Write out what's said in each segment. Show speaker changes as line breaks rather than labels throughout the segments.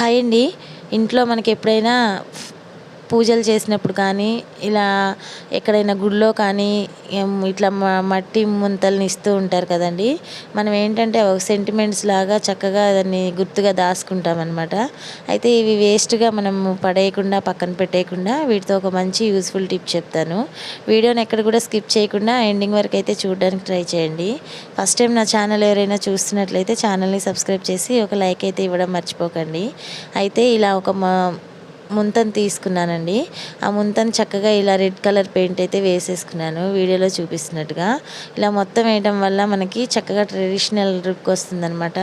Hi అండి ఇంట్లో మనకి ఎప్పుడైనా పూజలు చేసినప్పుడు కానీ ఇలా ఎక్కడైనా గుడిలో కానీ ఇట్లా మ- మట్టి ముంతల్ని ఇస్తూ ఉంటారు కదండి. మనం ఏంటంటే ఒక సెంటిమెంట్స్ లాగా చక్కగా దాన్ని గుర్తుగా దాచుకుంటాం అనమాట అయితే ఇవి వేస్ట్గా మనం పడేయకుండా పక్కన పెట్టేయకుండా వీటితో ఒక మంచి యూస్ఫుల్ టిప్ చెప్తాను. వీడియోని ఎక్కడ కూడా స్కిప్ చేయకుండా ఎండింగ్ వరకు అయితే చూడడానికి ట్రై చేయండి. ఫస్ట్ టైం నా ఛానల్ ఎవరైనా చూస్తున్నట్లయితే ఛానల్ని సబ్స్క్రైబ్ చేసి ఒక లైక్ అయితే ఇవ్వడం మర్చిపోకండి. అయితే ఇలా ఒక మా ముంతను తీసుకున్నానండి. ఆ ముంతను చక్కగా ఇలా రెడ్ కలర్ పెయింట్ అయితే వేసేసుకున్నాను. వీడియోలో చూపిస్తున్నట్టుగా. ఇలా మొత్తం వేయడం వల్ల మనకి చక్కగా ట్రెడిషనల్ లుక్ వస్తుందన్నమాట.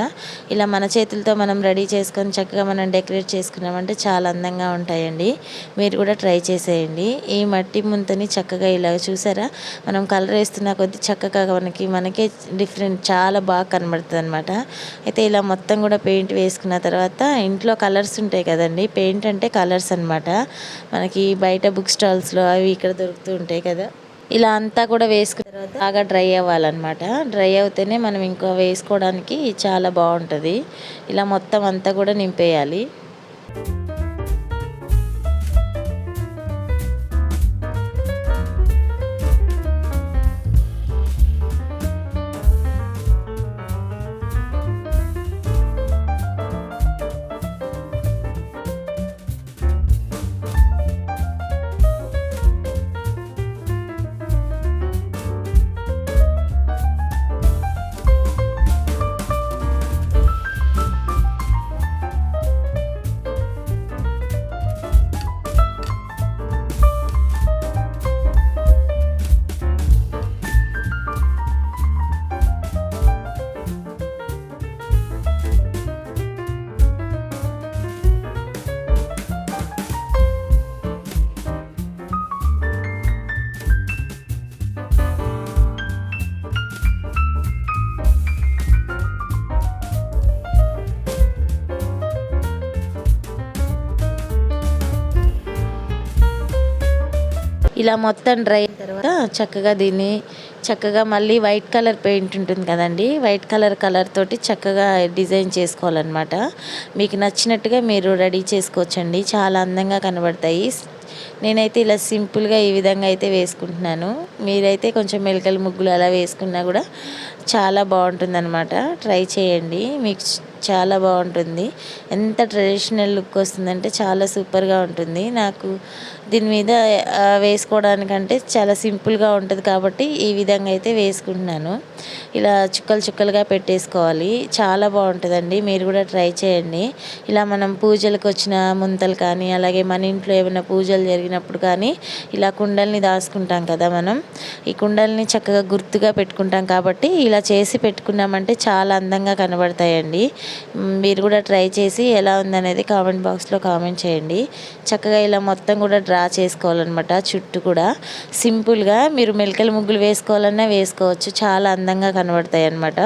ఇలా మన చేతులతో మనం రెడీ చేసుకొని చక్కగా మనం డెకరేట్ చేసుకున్నామంటే చాలా అందంగా ఉంటాయండి. మీరు కూడా ట్రై చేసేయండి. ఈ మట్టి ముంతని చక్కగా ఇలా చూసారా? మనం కలర్ వేస్తున్న కొద్దీ చక్కగా మనకి మనకే డిఫరెంట్ చాలా బాగా కనబడుతుంది అనమాట అయితే ఇలా మొత్తం కూడా పెయింట్ వేసుకున్న తర్వాత ఇంట్లో కలర్స్ ఉంటాయి కదండి. పెయింట్ అంటే కలర్ కలర్స్ అనమాట మనకి బయట బుక్ స్టాల్స్లో అవి ఇక్కడ దొరుకుతూ ఉంటాయి కదా. ఇలా అంతా కూడా వేసుకున్న తర్వాత బాగా డ్రై అవ్వాలన్నమాట. డ్రై అవుతేనే మనం ఇంకా వేసుకోవడానికి చాలా బాగుంటుంది. ఇలా మొత్తం అంతా కూడా నింపేయాలి. ఇలా మొత్తం డ్రై అయిన తర్వాత చక్కగా దీన్ని చక్కగా మళ్ళీ వైట్ కలర్ పెయింట్ ఉంటుంది కదండి. వైట్ కలర్ కలర్ తోటి చక్కగా డిజైన్ చేసుకోవాలన్నమాట. మీకు నచ్చినట్టుగా మీరు రెడీ చేసుకోవచ్చండి. చాలా అందంగా కనబడతాయి. నేనైతే ఇలా సింపుల్గా ఈ విధంగా అయితే వేసుకుంటున్నాను. మీరైతే కొంచెం మెలకల ముగ్గులు అలా వేసుకున్నా కూడా చాలా బాగుంటుందన్నమాట. ట్రై చేయండి. మీకు చాలా బాగుంటుంది. ఎంత ట్రెడిషనల్ లుక్ వస్తుందంటే చాలా సూపర్గా ఉంటుంది. నాకు దీని మీద వేసుకోవడానికంటే చాలా సింపుల్గా ఉంటుంది కాబట్టి ఈ విధంగా అయితే వేసుకుంటున్నాను. ఇలా చుక్కలు చుక్కలుగా పెట్టేసుకోవాలి. చాలా బాగుంటుందండి. మీరు కూడా ట్రై చేయండి. ఇలా మనం పూజలకు వచ్చిన ముంతలు కానీ అలాగే మన ఇంట్లో ఏమైనా పూజలు జరిగినప్పుడు కానీ ఇలా కుండల్ని దాచుకుంటాం కదా మనం. ఈ కుండల్ని చక్కగా గుర్తుగా పెట్టుకుంటాం కాబట్టి ఇలా చేసి పెట్టుకున్నామంటే చాలా అందంగా కనబడతాయండి. మీరు కూడా ట్రై చేసి ఎలా ఉందనేది కామెంట్ బాక్స్లో కామెంట్ చేయండి. చక్కగా ఇలా మొత్తం కూడా డ్రా చేసుకోవాలన్నమాట చుట్టూ కూడా. సింపుల్గా మీరు మెలికల ముగ్గులు వేసుకోవాలన్నా వేసుకోవచ్చు. చాలా అందంగా కనబడతాయి అన్నమాట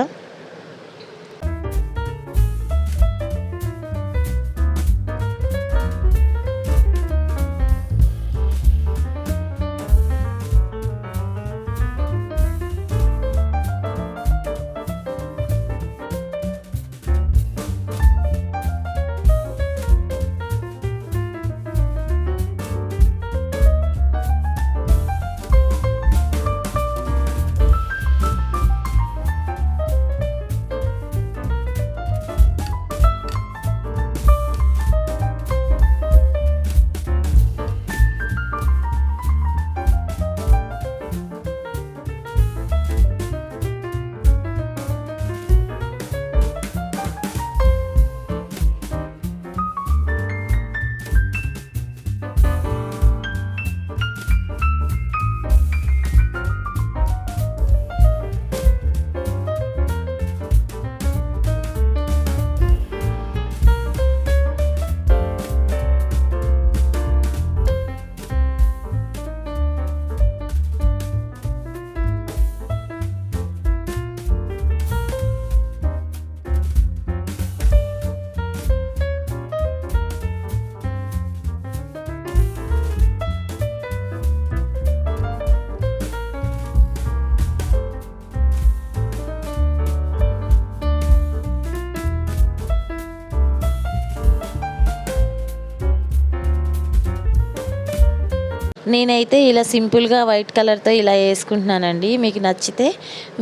నేనైతే ఇలా సింపుల్గా వైట్ కలర్తో ఇలా వేసుకుంటున్నానండి. మీకు నచ్చితే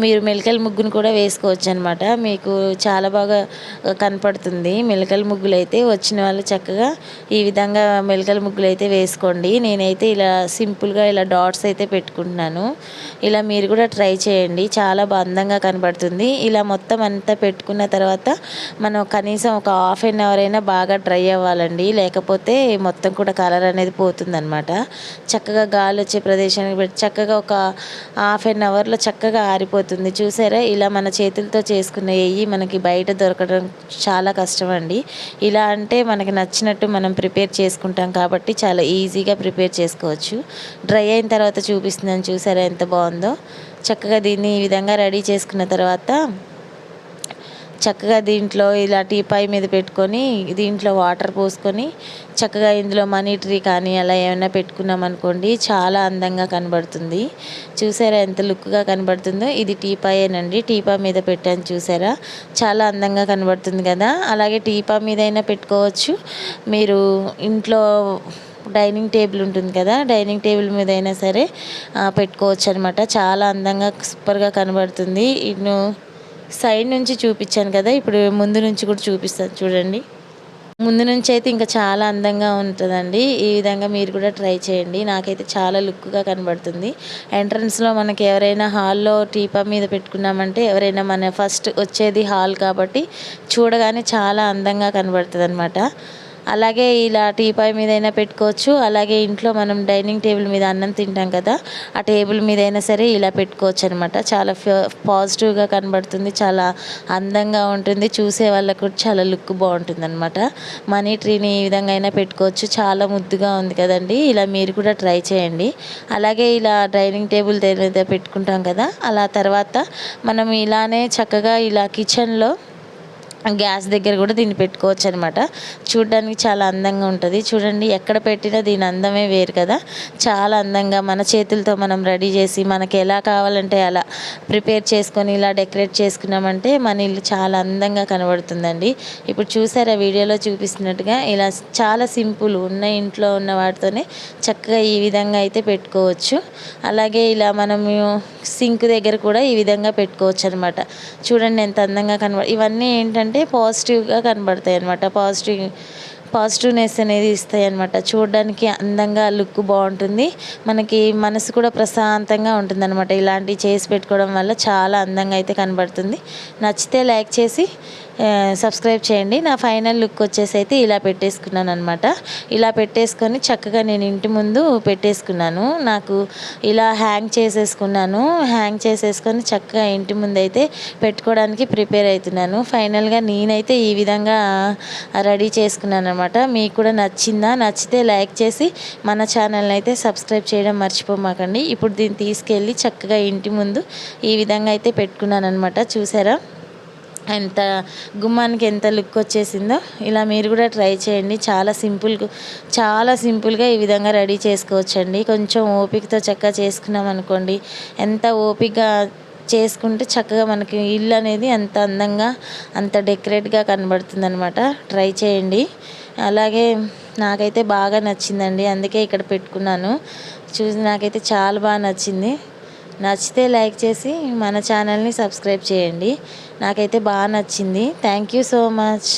మీరు మెలకల ముగ్గును కూడా వేసుకోవచ్చు అనమాట మీకు చాలా బాగా కనపడుతుంది. మెలకల ముగ్గులు అయితే వచ్చిన వాళ్ళు చక్కగా ఈ విధంగా మెలకల ముగ్గులు అయితే వేసుకోండి. నేనైతే ఇలా సింపుల్గా ఇలా డాట్స్ అయితే పెట్టుకుంటున్నాను. ఇలా మీరు కూడా ట్రై చేయండి. చాలా బాగా అందంగా కనబడుతుంది ఇలా మొత్తం అంతా పెట్టుకున్న తర్వాత మనం కనీసం ఒక హాఫ్ అన్ అవర్ అయినా బాగా డ్రై అవ్వాలండి. లేకపోతే మొత్తం కూడా కలర్ అనేది పోతుందన్నమాట. చక్కగా గాలి వచ్చే ప్రదేశానికి పెట్టి చక్కగా ఒక హాఫ్ అన్ అవర్లో చక్కగా ఆరిపోతుంది. చూసారా? ఇలా మన చేతులతో చేసుకునే నెయ్యి మనకి బయట దొరకడం చాలా కష్టం అండి ఇలా అంటే మనకి నచ్చినట్టు మనం ప్రిపేర్ చేసుకుంటాం కాబట్టి చాలా ఈజీగా ప్రిపేర్ చేసుకోవచ్చు. డ్రై అయిన తర్వాత చూపిస్తున్నాను చూసారా ఎంత బాగుందో? చక్కగా దీన్ని ఈ విధంగా రెడీ చేసుకున్న తర్వాత చక్కగా దీంట్లో ఇలా టీపాయ్ మీద పెట్టుకొని దీంట్లో వాటర్ పోసుకొని చక్కగా ఇందులో మనీ ట్రీ కానీ అలా ఏమైనా పెట్టుకున్నాం అనుకోండి చాలా అందంగా కనబడుతుంది. చూసారా ఎంత లుక్గా కనబడుతుందో? ఇది టీపాయేనండి టీపా మీద పెట్టాను చూసారా? చాలా అందంగా కనబడుతుంది కదా? అలాగే టీపా మీద అయినా పెట్టుకోవచ్చు. మీరు ఇంట్లో డైనింగ్ టేబుల్ ఉంటుంది కదా? డైనింగ్ టేబుల్ మీద అయినా సరే పెట్టుకోవచ్చు అనమాట చాలా అందంగా సూపర్గా కనబడుతుంది. ఇನ್ನು సైడ్ నుంచి చూపించాను కదా ఇప్పుడు ముందు నుంచి కూడా చూపిస్తాను చూడండి. ముందు నుంచి అయితే ఇంకా చాలా అందంగా ఉంటుందండి. ఈ విధంగా మీరు కూడా ట్రై చేయండి. నాకైతే చాలా లుక్గా కనబడుతుంది. ఎంట్రన్స్లో మనకి ఎవరైనా హాల్లో టీపా మీద పెట్టుకున్నామంటే ఎవరైనా మన ఫస్ట్ వచ్చేది హాల్ కాబట్టి చూడగానే చాలా అందంగా కనబడుతుంది అనమాట అలాగే ఇలా టీపాయ్ మీద అయినా పెట్టుకోవచ్చు. అలాగే ఇంట్లో మనం డైనింగ్ టేబుల్ మీద అన్నం తింటాం కదా ఆ టేబుల్ మీద అయినా సరే ఇలా పెట్టుకోవచ్చు అనమాట చాలా పాజిటివ్గా కనబడుతుంది చాలా అందంగా ఉంటుంది చూసే వాళ్ళకు చాలా లుక్ బాగుంటుంది అనమాట మనీ ట్రీని ఈ విధంగా అయినా పెట్టుకోవచ్చు. చాలా ముద్దుగా ఉంది కదండి ఇలా మీరు కూడా ట్రై చేయండి. అలాగే ఇలా డైనింగ్ టేబుల్ మీద పెట్టుకుంటాం కదా అలా తర్వాత మనం ఇలానే చక్కగా ఇలా కిచెన్లో గ్యాస్ దగ్గర కూడా దీన్ని పెట్టుకోవచ్చు అనమాట చూడడానికి చాలా అందంగా ఉంటుంది. చూడండి ఎక్కడ పెట్టినా దీని అందమే వేరు కదా. చాలా అందంగా మన చేతులతో మనం రెడీ చేసి మనకి ఎలా కావాలంటే అలా ప్రిపేర్ చేసుకొని ఇలా డెకరేట్ చేసుకున్నామంటే మన ఇల్లు చాలా అందంగా కనబడుతుందండి. ఇప్పుడు చూసారా వీడియోలో చూపిస్తున్నట్టుగా ఇలా చాలా సింపుల్ ఉన్న ఇంట్లో ఉన్న వాటితోనే చక్కగా ఈ విధంగా అయితే పెట్టుకోవచ్చు. అలాగే ఇలా మనము సింక్ దగ్గర కూడా ఈ విధంగా పెట్టుకోవచ్చు అనమాట చూడండి ఎంత అందంగా కనబడ ఇవన్నీ ఏంటంటే అంటే పాజిటివ్గా కనబడతాయి అనమాట పాజిటివ్ పాజిటివ్నెస్ అనేది ఇస్తాయి అనమాట చూడడానికి అందంగా లుక్ బాగుంటుంది. మనకి మనసు కూడా ప్రశాంతంగా ఉంటుంది అనమాట ఇలాంటివి చేసి పెట్టుకోవడం వల్ల చాలా అందంగా అయితే కనబడుతుంది. నచ్చితే లైక్ చేసి సబ్స్క్రైబ్ చేయండి. నా ఫైనల్ లుక్ వచ్చేసి అయితే ఇలా పెట్టేసుకున్నాను అనమాట ఇలా పెట్టేసుకొని చక్కగా నేను ఇంటి ముందు పెట్టేసుకున్నాను. నాకు ఇలా హ్యాంగ్ చేసేసుకున్నాను. హ్యాంగ్ చేసేసుకొని చక్కగా ఇంటి ముందు అయితే పెట్టుకోవడానికి ప్రిపేర్ అవుతున్నాను. ఫైనల్గా నేనైతే ఈ విధంగా రెడీ చేసుకున్నాను అనమాట మీకు కూడా నచ్చిందా? నచ్చితే లైక్ చేసి మన ఛానల్ని అయితే సబ్స్క్రైబ్ చేయడం మర్చిపోమాకండి. ఇప్పుడు దీన్ని తీసుకెళ్ళి చక్కగా ఇంటి ముందు ఈ విధంగా అయితే పెట్టుకున్నాను అనమాట చూసారా? ఎంత గుమ్మానికి ఎంత లుక్ వచ్చేసిందో ఇలా మీరు కూడా ట్రై చేయండి. చాలా సింపుల్ చాలా సింపుల్గా ఈ విధంగా రెడీ చేసుకోవచ్చండి. కొంచెం ఓపికతో చక్కగా చేసుకున్నాం అనుకోండి. ఎంత ఓపిక చేసుకుంటే చక్కగా మనకి ఇల్లు అనేది అంత అందంగా అంత డెకరేట్గా కనబడుతుంది అనమాట ట్రై చేయండి. అలాగే నాకైతే బాగా నచ్చిందండి. అందుకే ఇక్కడ పెట్టుకున్నాను. చూసి నాకైతే చాలా బాగా నచ్చింది. నచ్చితే లైక్ చేసి మన ఛానల్ని సబ్స్క్రైబ్ చేయండి. నాకైతే బాగా నచ్చింది. Thank you so much